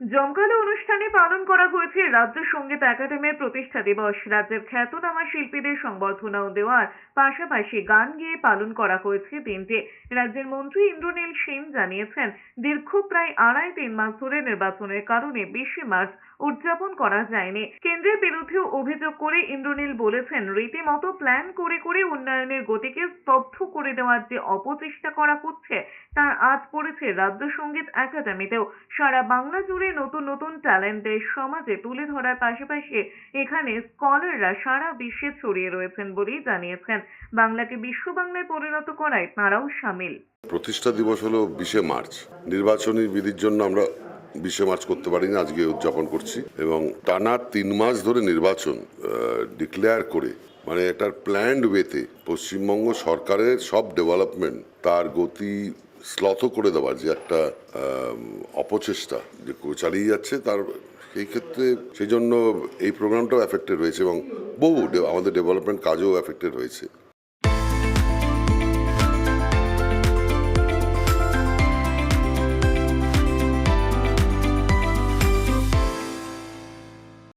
জমকালো অনুষ্ঠানে পালন করা হয়েছে রাজ্য সংগীত একাডেমির প্রতিষ্ঠা দিবস। রাজ্যের খ্যাতনামা শিল্পীদের সংবর্ধনাও দেওয়ার পাশাপাশি গান গেয়ে পালন করা হয়েছে দিনটি। রাজ্যের মন্ত্রী ইন্দ্রনীল সেন জানিয়েছেন, দীর্ঘ প্রায় আড়াই তিন মাস ধরে নির্বাচনের কারণে বিশে মার্চ উদযাপন করা যায়নি। কেন্দ্রের বিরুদ্ধেও অভিযোগ করে ইন্দ্রনীল বলেছেন, রীতিমতো প্ল্যান করে করে উন্নয়নের গতিকে স্তব্ধ করে দেওয়ার যে অপচেষ্টা করা হচ্ছে তার আজ পড়েছে রাজ্য সংগীত একাডেমিতেও। সারা বাংলা জুড়ে নতুন নতুন ট্যালেন্টের সমাজে তুলে ধরার পাশাপাশি এখানে স্কলাররা সারা বিশ্বে ছড়িয়ে রয়েছেন বলেই জানিয়েছেন। বাংলাকে বিশ্ব বাংলায় পরিণত করায় তাঁরাও সামিল। প্রতিষ্ঠা দিবস হলো বিশে মার্চ। নির্বাচনী বিধির জন্য আমরা বিশে মার্চ করতে পারিনি, আজকে উদযাপন করছি। এবং টানা তিন মাস ধরে নির্বাচন ডিক্লেয়ার করে মানে একটা প্ল্যান্ড ওয়েতে পশ্চিমবঙ্গ সরকারের সব ডেভেলপমেন্ট তার গতি স্লথ করে দেওয়ার যে একটা অপচেষ্টা যে চালিয়ে যাচ্ছে তার সেই ক্ষেত্রে সেই জন্য এই প্রোগ্রামটাও অ্যাফেক্টেড হয়েছে এবং বহু আমাদের ডেভেলপমেন্ট কাজও অ্যাফেক্টেড হয়েছে